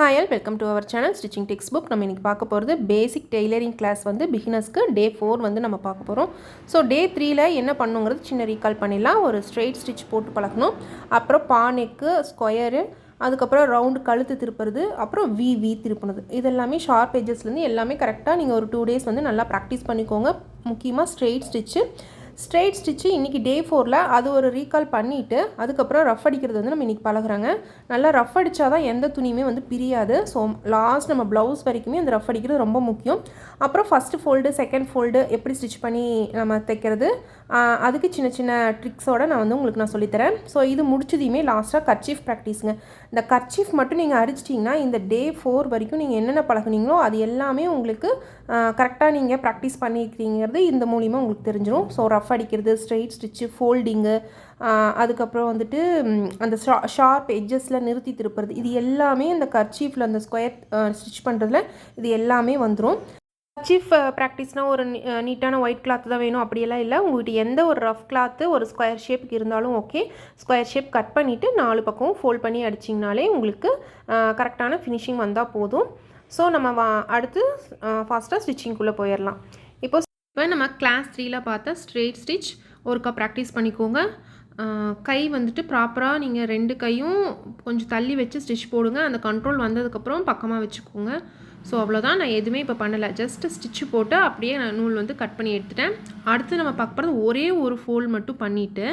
Hi all welcome to our channel stitching textbook நம்ம இன்றைக்கி பார்க்க போகிறது பேசிக் டெய்லரிங் கிளாஸ் வந்து பிகினர்ஸ்க்கு டே ஃபோர் வந்து நம்ம பார்க்க போகிறோம் ஸோ டே த்ரீயில் என்ன பண்ணுங்கிறது சின்ன ரீகால் பண்ணிடலாம். ஒரு ஸ்ட்ரெயிட் ஸ்டிச் போட்டு பழக்கணும் அப்புறம் பானைக்கு ஸ்கொயரு அதுக்கப்புறம் ரவுண்டு கழுத்து திருப்புறது அப்புறம் வி வி திருப்பினது. இதெல்லாமே ஷார்ப் எஜஸ்லேருந்து எல்லாமே கரெக்டாக நீங்கள் ஒரு டூ டேஸ் வந்து நல்லா ப்ராக்டிஸ் பண்ணிக்கோங்க. முக்கியமாக ஸ்ட்ரெயிட் ஸ்டிச்சு ஸ்ட்ரெயிட் ஸ்டிச்சு இன்றைக்கி டே ஃபோரில் அது ஒரு ரீகால் பண்ணிவிட்டு அதுக்கப்புறம் ரஃப் அடிக்கிறது வந்து நம்ம இன்றைக்கி பழகுறாங்க. நல்லா ரஃப் அடித்தா தான் எந்த துணியுமே வந்து பிரியாது. ஸோ லாஸ்ட் நம்ம ப்ளவுஸ் வரைக்குமே அந்த ரஃப் அடிக்கிறது ரொம்ப முக்கியம். அப்புறம் ஃபஸ்ட்டு ஃபோல்டு செகண்ட் ஃபோல்டு எப்படி ஸ்டிச் பண்ணி நம்ம தைக்கிறது? அதுக்கு சின்ன சின்ன ட்ரிக்ஸோடு நான் வந்து உங்களுக்கு நான் சொல்லித்தரேன். ஸோ இது முடிச்சதையுமே லாஸ்ட்டாக கர்ச்சீஃப் ப்ராக்டிஸுங்க இந்த கர்ச்சீஃப் மட்டும் நீங்கள் அடிச்சிட்டிங்கன்னா இந்த டே ஃபோர் வரைக்கும் நீங்கள் என்னென்ன பழகுனீங்களோ அது எல்லாமே உங்களுக்கு கரெக்டாக நீங்கள் ப்ராக்டிஸ் பண்ணியிருக்கீங்கிறது இந்த மூலிமா உங்களுக்கு தெரிஞ்சிடும் ஸோ ரஃப் அடிக்கிறது ஸ்ட்ரெயிட் ஸ்டிச்சு ஃபோல்டிங்கு அதுக்கப்புறம் வந்துட்டு அந்த ஷா ஷார்ப் எட்ஜஸில் நிறுத்தி திருப்புறது. இது எல்லாமே இந்த கர்ச்சீஃபில் அந்த ஸ்கொயர் ஸ்டிச் பண்ணுறதுல இது எல்லாமே வந்துடும் சீஃப் ப்ராக்டிஸ்னால் uh, ஒரு நீட்டான ஒயிட் கிளாத் தான் வேணும். அப்படியெல்லாம் இல்லை. உங்கள்கிட்ட எந்த ஒரு ரஃப் கிளாத்து ஒரு ஸ்கொயர் ஷேப்புக்கு இருந்தாலும் ஓகே ஸ்கொயர் ஷேப் கட் பண்ணிவிட்டு நாலு பக்கமும் ஃபோல்ட் பண்ணி அடிச்சிங்கனாலே உங்களுக்கு கரெக்டான ஃபினிஷிங் வந்தால் போதும். ஸோ நம்ம வா அடுத்து uh, ஃபாஸ்ட்டாக ஸ்டிச்சிங்குள்ளே போயிடலாம் இப்போ இப்போ நம்ம கிளாஸ் த்ரீயில் பார்த்தா ஸ்ட்ரெயிட் ஸ்டிச் ஒருக்கா ப்ராக்டிஸ் பண்ணிக்கோங்க. Uh, கை வந்துட்டு ப்ராப்பராக நீங்கள் ரெண்டு கையும் கொஞ்சம் தள்ளி வச்சு ஸ்டிச் போடுங்க. அந்த கண்ட்ரோல் வந்ததுக்கப்புறம் பக்கமாக வச்சுக்கோங்க. ஸோ அவ்வளோதான் நான் எதுவுமே இப்போ பண்ணலை. ஜஸ்ட்டு ஸ்டிச்சு போட்டு அப்படியே நான் நூல் வந்து கட் பண்ணி எடுத்துட்டேன். அடுத்து நம்ம பார்க்க போகிறது ஒரே ஒரு ஃபோல்ட் மட்டும் பண்ணிவிட்டு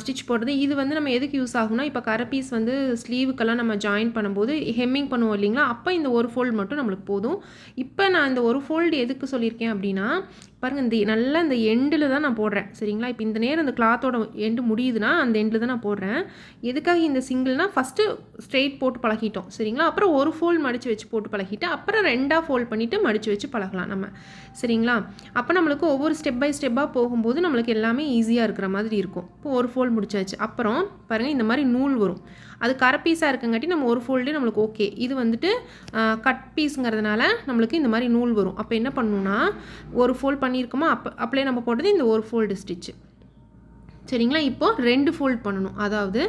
ஸ்டிச் போடுறது. இது வந்து நம்ம எதுக்கு யூஸ் ஆகும்னா இப்போ கரை பீஸ் வந்து ஸ்லீவுக்கெல்லாம் நம்ம ஜாயின் பண்ணும்போது ஹெம்மிங் பண்ணுவோம் இல்லைங்களா? அப்போ இந்த ஒரு ஃபோல்டு மட்டும் நம்மளுக்கு போதும். இப்போ நான் இந்த ஒரு ஃபோல்டு எதுக்கு சொல்லியிருக்கேன் அப்படின்னா பாருங்கள் இந்த நல்லா இந்த எண்டில் தான் நான் போடுறேன். சரிங்களா? இப்போ இந்த நேரம் அந்த கிளாத்தோட எண்டு முடியுதுன்னா அந்த எண்டில் தான் நான் போடுறேன். எதுக்காக இந்த சிங்கிள்னால் ஃபஸ்ட்டு ஸ்ட்ரெயிட் போட்டு பழகிட்டோம். சரிங்களா? அப்புறம் ஒரு ஃபோல்ட் மடித்து வச்சு போட்டு பழகிட்டு அப்புறம் ரெண்டாக ஃபோல்ட் பண்ணிவிட்டு மடித்து வச்சு பழகலாம் நம்ம. சரிங்களா? அப்போ நம்மளுக்கு ஒவ்வொரு ஸ்டெப் பை ஸ்டெப்பாக போகும்போது நம்மளுக்கு எல்லாமே ஈஸியாக இருக்கிற மாதிரி இருக்கும். இப்போ ஒரு ஃபோல்ட் முடிச்சாச்சு. அப்புறம் பாருங்கள் இந்த மாதிரி நூல் வரும். அது கரை பீஸாக இருக்கங்காட்டி நம்ம ஒரு ஃபோல்டே நம்மளுக்கு ஓகே இது வந்துட்டு கட் பீஸுங்கிறதுனால நம்மளுக்கு இந்த மாதிரி நூல் வரும். அப்போ என்ன பண்ணணும்னா ஒரு ஃபோல்ட் பண்ணியிருக்கோமா அப்போ அப்படியே நம்ம போட்டது இந்த ஒரு ஃபோல்டு ஸ்டிச்சு சரிங்களா? இப்போது ரெண்டு ஃபோல்ட் பண்ணணும். அதாவது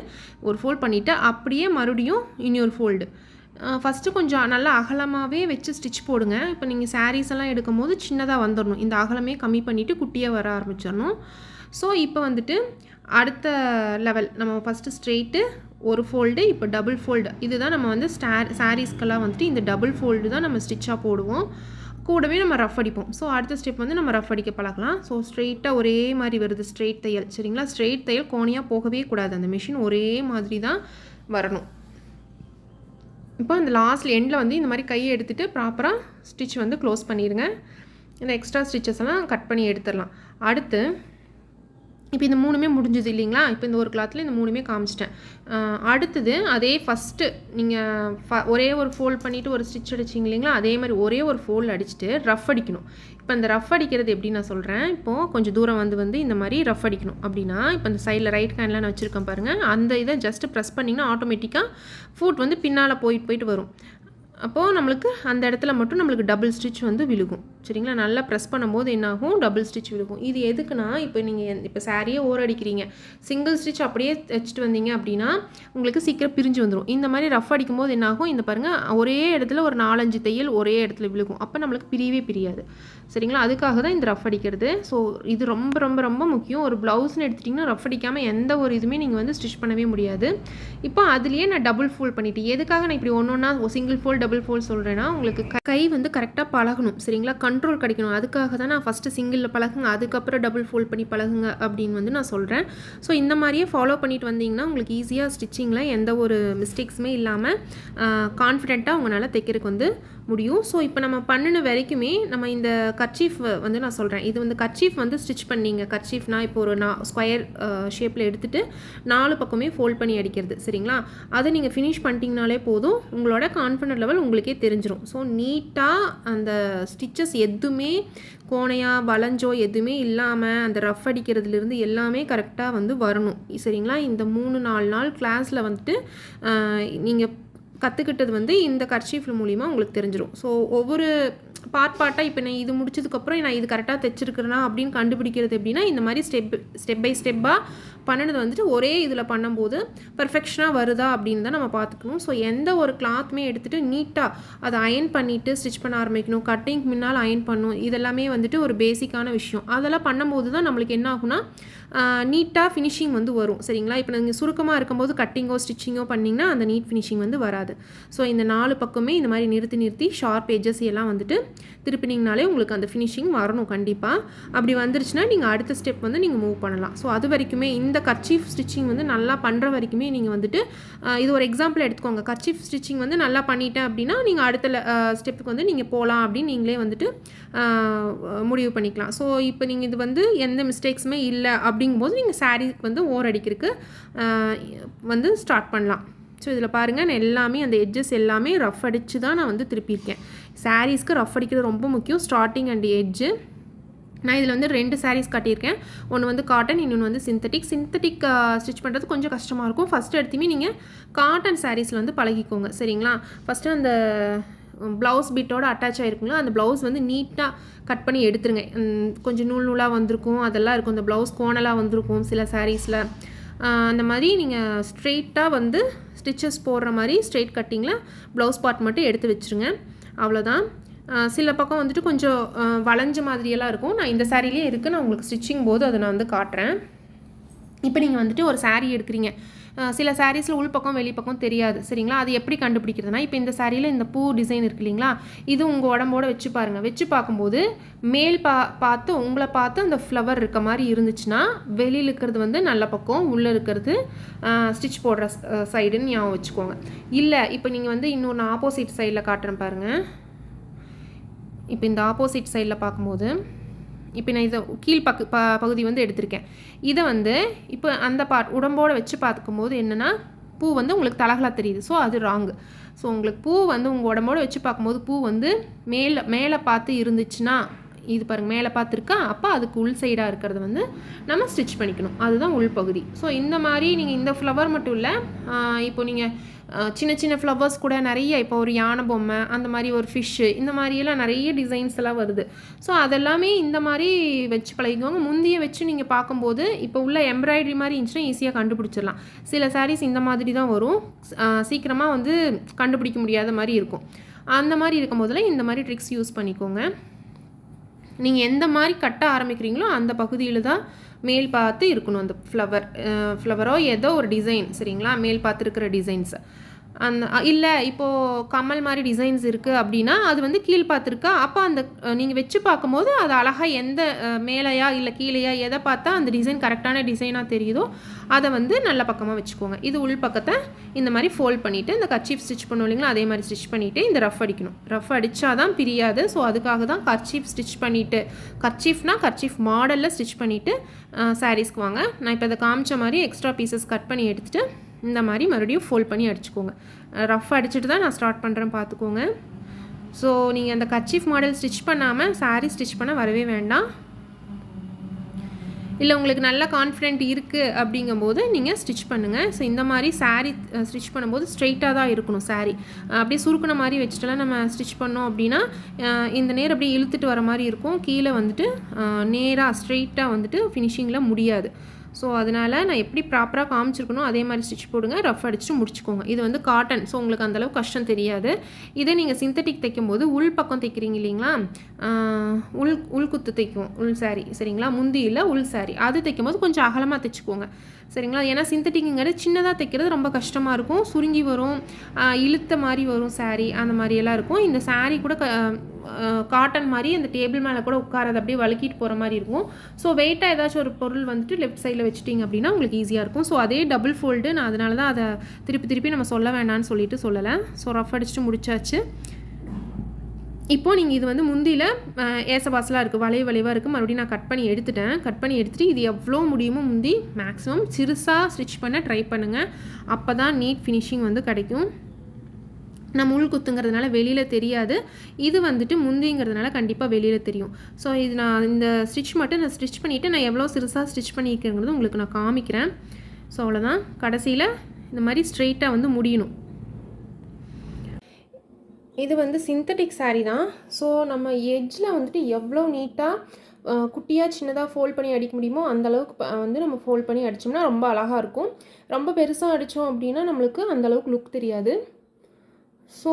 ஒரு ஃபோல்ட் பண்ணிவிட்டு அப்படியே மறுபடியும் இன்னொரு ஃபோல்டு ஃபஸ்ட்டு கொஞ்சம் நல்லா அகலமாகவே வச்சு ஸ்டிச் போடுங்க. இப்போ நீங்கள் சாரீஸ் எல்லாம் எடுக்கும்போது சின்னதாக வந்துடணும் இந்த அகலமே கம்மி பண்ணிவிட்டு குட்டியாக வர ஆரம்பிச்சிடணும் ஸோ இப்போ வந்துட்டு அடுத்த லெவல் நம்ம ஃபஸ்ட்டு ஸ்ட்ரெயிட்டு ஒரு ஃபோல்டு இப்போ டபுள் ஃபோல்டு இதுதான் நம்ம வந்து ஸ்டார் சாரீஸ்க்கெல்லாம் வந்துட்டு இந்த டபுள் ஃபோல்டு தான் நம்ம ஸ்டிச்சாக போடுவோம். கூடவே நம்ம ரஃப் அடிப்போம். ஸோ அடுத்த ஸ்டெப் வந்து நம்ம ரஃப் அடிக்க பழகலாம். ஸோ ஸ்ட்ரெயிட்டாக ஒரே மாதிரி வருது ஸ்ட்ரெயிட் தையல். சரிங்களா? ஸ்ட்ரெயிட் தையல் கோணியாக போகவே கூடாது. அந்த மிஷின் ஒரே மாதிரி தான் வரணும். இப்போ அந்த லாஸ்ட் எண்டில் வந்து இந்த மாதிரி கையை எடுத்துகிட்டு ப்ராப்பராக ஸ்டிச் வந்து க்ளோஸ் பண்ணிடுங்க இந்த எக்ஸ்ட்ரா ஸ்டிச்சஸ் எல்லாம் கட் பண்ணி எடுத்துடலாம். அடுத்து இப்போ இந்த மூணுமே முடிஞ்சது இல்லைங்களா? இப்போ இந்த ஒரு கிளாத்தில் இந்த மூணுமே காமிச்சிட்டேன். அடுத்தது அதே ஃபஸ்ட்டு நீங்கள் ஃப ஒரே ஒரு ஃபோல்ட் பண்ணிவிட்டு ஒரு ஸ்டிச் அடிச்சிங்க இல்லைங்களா? அதே மாதிரி ஒரே ஒரு ஃபோல்ட் அடிச்சுட்டு ரஃப் அடிக்கணும். இப்போ இந்த ரஃப் அடிக்கிறது எப்படி நான் சொல்கிறேன் இப்போது கொஞ்சம் தூரம் வந்து வந்து இந்த மாதிரி ரஃப் அடிக்கணும். அப்படின்னா இப்போ இந்த சைடில் ரைட் ஹேண்டில் நான் வச்சுருக்கேன் பாருங்கள் அந்த இதை ஜஸ்ட்டு ப்ரெஸ் பண்ணிங்கன்னா ஆட்டோமேட்டிக்காக ஃபுட் வந்து பின்னால் போயிட்டு போயிட்டு வரும். அப்போது நம்மளுக்கு அந்த இடத்துல மட்டும் நம்மளுக்கு டபுள் ஸ்டிச் வந்து விழுகும். சரிங்களா? நல்லா ப்ரெஸ் பண்ணும்போது என்னாகும்? டபுள் ஸ்டிச் விழுகும். இது எதுக்குன்னா இப்போ நீங்கள் இப்போ சாரியே ஓர் அடிக்கிறீங்க. சிங்கிள் ஸ்டிச் அப்படியே தைச்சிட்டு வந்தீங்க அப்படின்னா உங்களுக்கு சீக்கிரம் பிரிஞ்சு வந்துடும் இந்த மாதிரி ரஃப் அடிக்கும்போது என்னாகும்? இந்த பாருங்கள் ஒரே இடத்துல ஒரு நாலஞ்சு தையல் ஒரே இடத்துல விழுகும். அப்போ நம்மளுக்கு பிரியவே பிரியாது. சரிங்களா? அதுக்காக தான் இந்த ரஃப் அடிக்கிறது. ஸோ இது ரொம்ப ரொம்ப ரொம்ப முக்கியம். ஒரு ப்ளவுஸ்னு எடுத்துட்டிங்கன்னா ரஃப் அடிக்காமல் எந்த ஒரு இதுவுமே நீங்கள் வந்து ஸ்டிச் பண்ணவே முடியாது. இப்போ அதுலேயே நான் டபுள் ஃபோல்ட் பண்ணிவிட்டு எதுக்காக நான் இப்படி ஒன்று ஒன்றா சிங்கிள் ஃபோல்ட் டபுள் ஃபோல்ட் சொல்கிறேன்னா உங்களுக்கு கை வந்து கரெக்டாக பழகணும். சரிங்களா? கண்ட்ரோல் கிடைக்கணும். அதுக்காக தான் நான் ஃபஸ்ட்டு சிங்கிளில் பழகுங்க. அதுக்கப்புறம் டபுள் ஃபோல்ட் பண்ணி பழகுங்க அப்படின்னு வந்து நான் சொல்கிறேன் ஸோ இந்த மாதிரியே ஃபாலோ பண்ணிட்டு வந்தீங்கன்னா உங்களுக்கு ஈஸியாக ஸ்டிச்சிங்கில் எந்த ஒரு மிஸ்டேக்ஸுமே இல்லாமல் கான்ஃபிடெண்ட்டாக உங்களால் தைக்கிறதுக்கு வந்து முடியும். ஸோ இப்போ நம்ம பண்ணின வரைக்குமே நம்ம இந்த கர்ச்சீஃப் வந்து நான் சொல்கிறேன் இது வந்து கர்ச்சீஃப் வந்து ஸ்டிச் பண்ணிங்க. கர்ச்சீஃப்னால் இப்போ ஒரு நான் ஸ்கொயர் ஷேப்பில் எடுத்துகிட்டு நாலு பக்கமே ஃபோல்ட் பண்ணி அடிக்கிறது. சரிங்களா? அதை நீங்கள் ஃபினிஷ் பண்ணிட்டீங்கனாலே போதும். உங்களோட கான்ஃபிடன்ட் லெவல் உங்களுக்கே தெரிஞ்சிடும் ஸோ நீட்டாக அந்த ஸ்டிச்சஸ் எதுவுமே கோணையாக வளைஞ்சோ எதுவுமே இல்லாமல் அந்த ரஃப் அடிக்கிறதுலேருந்து எல்லாமே கரெக்டாக வந்து வரணும். சரிங்களா? இந்த மூணு நாலு நாள் கிளாஸில் வந்துட்டு நீங்கள் கற்றுக்கிட்டது வந்து இந்த கர்ச்சீஃப் மூலிமா உங்களுக்கு தெரிஞ்சிடும் ஸோ ஒவ்வொரு பார்ட் பார்ட்டாக இப்போ நான் இது முடிச்சதுக்கப்புறம் நான் இது கரெக்டாக தைச்சிருக்கிறேனா அப்படின்னு கண்டுபிடிக்கிறது எப்படின்னா இந்த மாதிரி ஸ்டெப் ஸ்டெப் பை ஸ்டெப்பாக பண்ணினது வந்துட்டு ஒரே இதில் பண்ணும்போது பர்ஃபெக்ஷனாக வருதா அப்படின்னு தான் நம்ம பார்த்துக்கணும். ஸோ எந்த ஒரு கிளாத்துமே எடுத்துகிட்டு நீட்டாக அதை அயன் பண்ணிவிட்டு ஸ்டிச் பண்ண ஆரம்பிக்கணும் கட்டிங்க்கு முன்னால் அயன் பண்ணணும் இதெல்லாமே வந்துட்டு ஒரு பேசிக்கான விஷயம். அதெல்லாம் பண்ணும்போது தான் நம்மளுக்கு என்ன ஆகும்னா நீட்டாக ஃபினிஷிங் வந்து வரும். சரிங்களா? இப்போ நீங்கள் சுருக்கமாக இருக்கும்போது கட்டிங்கோ ஸ்டிச்சிங்கோ பண்ணிங்கன்னா அந்த நீட் ஃபினிஷிங் வந்து வராது. ஸோ இந்த நாலு பக்கமே இந்த மாதிரி நிறுத்தி நிறுத்தி ஷார்ப் ஏஜஸ் எல்லாம் வந்துட்டு திருப்பினீங்கனாலே உங்களுக்கு அந்த ஃபினிஷிங் வரணும் கண்டிப்பாக அப்படி வந்துருச்சுன்னா நீங்கள் அடுத்த ஸ்டெப் வந்து நீங்கள் மூவ் பண்ணலாம். ஸோ அது வரைக்குமே இந்த கர்ச்சீஃப் ஸ்டிச்சிங் வந்து நல்லா பண்ணுற வரைக்குமே நீங்கள் வந்துட்டு இது ஒரு எக்ஸாம்பிள் எடுத்துக்கோங்க. கர்ச்சீஃப் ஸ்டிச்சிங் வந்து நல்லா பண்ணிட்டேன் அப்படின்னா நீங்கள் அடுத்த ஸ்டெப்புக்கு வந்து நீங்கள் போகலாம் அப்படின்னு நீங்களே வந்துட்டு முடிவு பண்ணிக்கலாம். ஸோ இப்போ நீங்கள் இது வந்து எந்த மிஸ்டேக்ஸுமே இல்லை அப்படிங்கும்போது நீங்கள் சாரீக்கு வந்து ஓர் அடிக்கிறதுக்கு வந்து ஸ்டார்ட் பண்ணலாம். ஸோ இதில் பாருங்கள் நான் எல்லாமே அந்த எட்ஜஸ் எல்லாமே ரஃப் அடித்து தான் நான் வந்து திருப்பியிருக்கேன். சாரீஸ்க்கு ரஃப் அடிக்கிறது ரொம்ப முக்கியம். ஸ்டார்டிங் அண்ட் எட்ஜு நான் இதில் வந்து ரெண்டு சாரீஸ் கட்டியிருக்கேன். ஒன்று வந்து காட்டன் இன்னொன்று வந்து சிந்தட்டிக் சிந்தட்டிக் ஸ்டிச் பண்ணுறது கொஞ்சம் கஷ்டமாக இருக்கும். ஃபஸ்ட்டு எடுத்துமே நீங்கள் காட்டன் சாரீஸில் வந்து பழகிக்கோங்க. சரிங்களா? ஃபஸ்ட்டு அந்த ப்ளவுஸ் பிட்டோட அட்டாச் ஆகிருக்குங்களோ அந்த ப்ளவுஸ் வந்து நீட்டாக கட் பண்ணி எடுத்துருங்க. கொஞ்சம் நூல் நூலாக வந்திருக்கும் அதெல்லாம் இருக்கும். அந்த ப்ளவுஸ் கோணலாக வந்திருக்கும் சில சாரீஸில் அந்த மாதிரி நீங்கள் ஸ்ட்ரெயிட்டாக வந்து ஸ்டிச்சஸ் போடுற மாதிரி ஸ்ட்ரெயிட் கட்டிங்கில் ப்ளவுஸ் பார்ட் மட்டும் எடுத்து வச்சுருங்க. அவ்வளோதான் சில பக்கம் வந்துட்டு கொஞ்சம் வளைஞ்ச மாதிரியெல்லாம் இருக்கும். நான் இந்த சாரிலே இருக்குது நான் உங்களுக்கு ஸ்டிச்சிங் போது அதை நான் வந்து காட்டுறேன். இப்போ நீங்கள் வந்துட்டு ஒரு சாரீ எடுக்கிறீங்க. சில சாரீஸில் உள்பக்கம் வெளிப்பக்கம் தெரியாது சரிங்களா? அது எப்படி கண்டுபிடிக்கிறதுனா இப்போ இந்த சாரியில் இந்த பூ டிசைன் இருக்கு இல்லைங்களா? இது உங்கள் உடம்போட வச்சு பாருங்கள் வச்சு பார்க்கும்போது மேல் பா பார்த்து உங்களை பார்த்து அந்த ஃப்ளவர் இருக்க மாதிரி இருந்துச்சுன்னா வெளியில் இருக்கிறது வந்து நல்ல பக்கம் உள்ளே இருக்கிறது ஸ்டிச் போடுற சைடுன்னு ஞாபகம் வச்சுக்கோங்க. இல்லை இப்போ நீங்கள் வந்து இன்னொன்று ஆப்போசிட் சைடில் காட்டுறேன் பாருங்கள் இப்போ இந்த ஆப்போசிட் சைடில் பார்க்கும்போது இப்போ நான் இதை கீழ் பக்கு ப பகுதி வந்து எடுத்திருக்கேன். இதை வந்து இப்போ அந்த பார்ட் உடம்போட வச்சு பார்க்கும்போது என்னென்னா பூ வந்து உங்களுக்கு தலகலா தெரியுது. ஸோ அது ராங்கு ஸோ உங்களுக்கு பூ வந்து உங்கள் உடம்போட வச்சு பார்க்கும்போது பூ வந்து மேலே மேலே பார்த்து இருந்துச்சுன்னா இது பாருங்கள் மேலே பார்த்துருக்கா? அப்போ அதுக்கு உள் சைடாக இருக்கிறது வந்து நம்ம ஸ்டிச் பண்ணிக்கணும். அதுதான் உள் பகுதி. ஸோ இந்த மாதிரி நீங்கள் இந்த ஃப்ளவர் மட்டும் இல்லை இப்போ நீங்கள் சின்ன சின்ன ஃப்ளவர்ஸ் கூட நிறைய இப்போ ஒரு யானை பொம்மை அந்த மாதிரி ஒரு ஃபிஷ்ஷு இந்த மாதிரியெல்லாம் நிறைய டிசைன்ஸ் எல்லாம் வருது. ஸோ அதெல்லாமே இந்த மாதிரி வச்சு பழகிக்கோங்க. முந்தைய வச்சு நீங்கள் பார்க்கும்போது இப்போ உள்ள எம்ப்ராய்டரி மாதிரி இருந்துச்சுன்னா ஈஸியாக கண்டுபிடிச்சிடலாம். சில சாரீஸ் இந்த மாதிரி தான் வரும். சீக்கிரமாக வந்து கண்டுபிடிக்க முடியாத மாதிரி இருக்கும். அந்த மாதிரி இருக்கும் போதெல்லாம் இந்த மாதிரி ட்ரிக்ஸ் யூஸ் பண்ணிக்கோங்க. நீங்கள் எந்த மாதிரி கட்ட ஆரம்பிக்கிறீங்களோ அந்த பகுதியில் தான் மேல் பார்த்து இருக்கணும். அந்த ஃப்ளவர் ஃப்ளவரோ ஏதோ ஒரு டிசைன் சரிங்களா? மேல் பார்த்து இருக்கிற டிசைன்ஸ் அந்த இல்லை இப்போது கமல் மாதிரி டிசைன்ஸ் இருக்குது அப்படின்னா அது வந்து கீழ் பார்த்துருக்கா? அப்போ அந்த நீங்கள் வச்சு பார்க்கும்போது அது அழகாக எந்த அஹ், மேலேயா இல்லை கீழேயா எதை பார்த்தா அந்த டிசைன் கரெக்டான டிசைனாக தெரியுதோ அதை வந்து நல்ல பக்கமாக வச்சுக்கோங்க. இது உள் பக்கத்தை இந்த மாதிரி ஃபோல்ட் பண்ணிவிட்டு இந்த கர்ச்சீஃப் ஸ்டிச் பண்ணுவோம் இல்லைங்களா? அதே மாதிரி ஸ்டிச் பண்ணிவிட்டு இந்த ரஃப் அடிக்கணும். ரஃப் அடித்தா தான் பிரியாது ஸோ அதுக்காக தான் கர்ச்சீஃப் ஸ்டிச் பண்ணிவிட்டு கர்ச்சீஃப்னா கர்ச்சீஃப் மாடலில் ஸ்டிச் பண்ணிவிட்டு சாரீஸ்க்கு வாங்க. நான் இப்போ இதை காமிச்ச மாதிரி எக்ஸ்ட்ரா பீசஸ் கட் பண்ணி எடுத்துகிட்டு இந்த மாதிரி மறுபடியும் ஃபோல்ட் பண்ணி அடிச்சுக்கோங்க. ரஃப் அடிச்சுட்டு தான் நான் ஸ்டார்ட் பண்ணுறேன் பார்த்துக்கோங்க. ஸோ நீங்கள் அந்த கர்ச்சீஃப் மாடல் ஸ்டிச் பண்ணாமல் சாரீ ஸ்டிச் பண்ண வரவே வேண்டாம். இல்லை உங்களுக்கு நல்ல கான்ஃபிடென்ட் இருக்குது அப்படிங்கும்போது நீங்கள் ஸ்டிச் பண்ணுங்கள் ஸோ இந்த மாதிரி சாரீ ஸ்டிச் பண்ணும்போது ஸ்ட்ரெயிட்டாக தான் இருக்கணும் சாரீ அப்படியே சுருக்குன மாதிரி வச்சுட்டுலாம் நம்ம ஸ்டிச் பண்ணோம் அப்படின்னா இந்த நேர் அப்படியே இழுத்துட்டு வர மாதிரி இருக்கும். கீழே வந்துட்டு நேராக ஸ்ட்ரெயிட்டாக வந்துட்டு ஃபினிஷிங்கில் முடியாது. ஸோ அதனால் நான் எப்படி ப்ராப்பராக காமிச்சிருக்கணும் அதே மாதிரி ஸ்டிச் போடுங்க ரஃப் அடிச்சுட்டு முடிச்சுக்கோங்க. இது வந்து காட்டன் ஸோ உங்களுக்கு அந்தளவு கஷ்டம் தெரியாது. இதே நீங்கள் சிந்தட்டிக் தைக்கும்போது உள் பக்கம் தைக்கிறீங்க இல்லைங்களா? உள் உள்குத்து தைக்கும். உள் சாரி சரிங்களா? முந்தி இல்லை உள் சாரி அது தைக்கும்போது கொஞ்சம் அகலமாக தைச்சிக்கோங்க. சரிங்களா? ஏன்னா சிந்தட்டிக்குங்கிறது சின்னதாக தைக்கிறது ரொம்ப கஷ்டமாக இருக்கும். சுருங்கி வரும். இழுத்த மாதிரி வரும் சேரீ அந்த மாதிரியெல்லாம் இருக்கும். இந்த சாரீ கூட க காட்டன் மாதிரி அந்த டேபிள் மேலே கூட உட்காரது அப்படியே வழுக்கிட்டு போகிற மாதிரி இருக்கும். ஸோ வெயிட்டாக ஏதாச்சும் ஒரு பொருள் வந்துட்டு லெஃப்ட் சைடில் வச்சுட்டிங்க அப்படின்னா உங்களுக்கு ஈஸியாக இருக்கும். ஸோ அதே டபுள் ஃபோல்டு நான் அதனால தான் அதை திருப்பி திருப்பி நம்ம சொல்ல வேண்டாம்னு சொல்லிட்டு சொல்லலை. ஸோ ரஃப் அடிச்சுட்டு முடிச்சாச்சு. இப்போது நீங்கள் இது வந்து முந்தியில் ஏசபாசலாக இருக்குது வளைவு வளைவாக இருக்குது மறுபடியும் நான் கட் பண்ணி எடுத்துட்டேன். கட் பண்ணி எடுத்துகிட்டு இது எவ்வளோ முடியுமோ முந்தி மேக்ஸிமம் சிறுசாக ஸ்டிச் பண்ண ட்ரை பண்ணுங்கள் அப்போ தான் நீட் ஃபினிஷிங் வந்து கிடைக்கும். நம்ம உள் குத்துங்கிறதுனால வெளியில் தெரியாது. இது வந்துட்டு முந்திங்கிறதுனால கண்டிப்பாக வெளியில் தெரியும். ஸோ இது நான் இந்த ஸ்டிச் மட்டும் நான் ஸ்டிச் பண்ணிவிட்டு நான் எவ்வளோ சிறுசாக ஸ்டிச் பண்ணியிருக்கேங்கிறது உங்களுக்கு நான் காமிக்கிறேன். ஸோ அவ்வளோதான் கடைசியில் இந்த மாதிரி ஸ்ட்ரெயிட்டாக வந்து முடியணும். இது வந்து சிந்தட்டிக் சாரீ தான். ஸோ நம்ம எட்ஜில் வந்துட்டு எவ்வளோ நீட்டாக குட்டியாக சின்னதாக ஃபோல்ட் பண்ணி அடிக்க முடியுமோ அந்தளவுக்கு வந்து நம்ம ஃபோல்ட் பண்ணி அடித்தோம்னா ரொம்ப அழகாக இருக்கும். ரொம்ப பெருசாக அடித்தோம் அப்படின்னா நம்மளுக்கு அந்த அளவுக்கு லுக் தெரியாது. ஸோ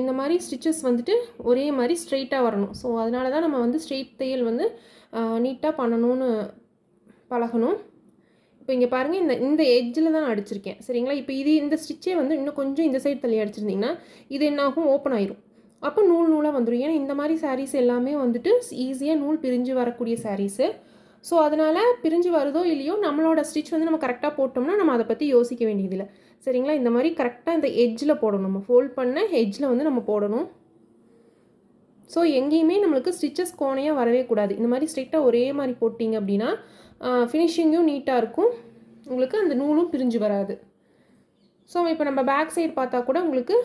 இந்த மாதிரி ஸ்டிச்சஸ் வந்துட்டு ஒரே மாதிரி ஸ்ட்ரெயிட்டாக வரணும். ஸோ அதனால தான் நம்ம வந்து ஸ்ட்ரெயிட் தையல் வந்து நீட்டாக பண்ணணும்னு பழகணும். இப்போ இங்கே பாருங்கள் இந்த இந்த எஜ்ஜில் தான் அடிச்சிருக்கேன். சரிங்களா? இப்போ இது இந்த ஸ்டிச்சே வந்து இன்னும் கொஞ்சம் இந்த சைடு தள்ளி அடிச்சிருந்தீங்கன்னா இது என்னாகும்? ஓப்பன் ஆயிரும். அப்போ நூல் நூலாக வந்துடும் ஏன்னா இந்த மாதிரி சாரீஸ் எல்லாமே வந்துட்டு ஈஸியாக நூல் பிரிஞ்சு வரக்கூடிய சாரீஸு ஸோ அதனால் பிரிஞ்சு வருதோ இல்லையோ நம்மளோட ஸ்டிச் வந்து நம்ம கரெக்டாக போட்டோம்னா நம்ம அதை பற்றி யோசிக்க வேண்டியதில்லை. சரிங்களா? இந்த மாதிரி கரெக்டாக இந்த எஜ்ஜில் போடணும். நம்ம ஃபோல்ட் பண்ண எட்ஜில் வந்து நம்ம போடணும். ஸோ எங்கேயுமே நம்மளுக்கு ஸ்டிச்சஸ் கோணையாக வரவே கூடாது. இந்த மாதிரி ஸ்ட்ரெயிட்டாக ஒரே மாதிரி போட்டிங்க அப்படின்னா ஃபினிஷிங்கும் நீட்டாக இருக்கும். உங்களுக்கு அந்த நூலும் பிரிஞ்சு வராது. ஸோ இப்போ நம்ம பேக் சைடு பார்த்தா கூட உங்களுக்கு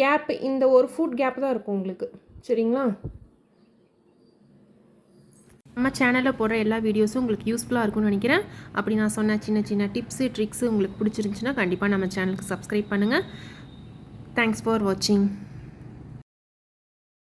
கேப் இந்த ஒரு ஃபுட் கேப் தான் இருக்கும் உங்களுக்கு. சரிங்களா? நம்ம சேனலில் போடுற எல்லா வீடியோஸும் உங்களுக்கு யூஸ்ஃபுல்லாக இருக்கும்னு நினைக்கிறேன். அப்படி நான் சொன்ன சின்ன சின்ன டிப்ஸு ட்ரிக்ஸு உங்களுக்கு பிடிச்சிருந்துச்சுன்னா கண்டிப்பாக நம்ம சேனலுக்கு சப்ஸ்கிரைப் பண்ணுங்கள் தேங்க்ஸ் ஃபார் வாட்சிங்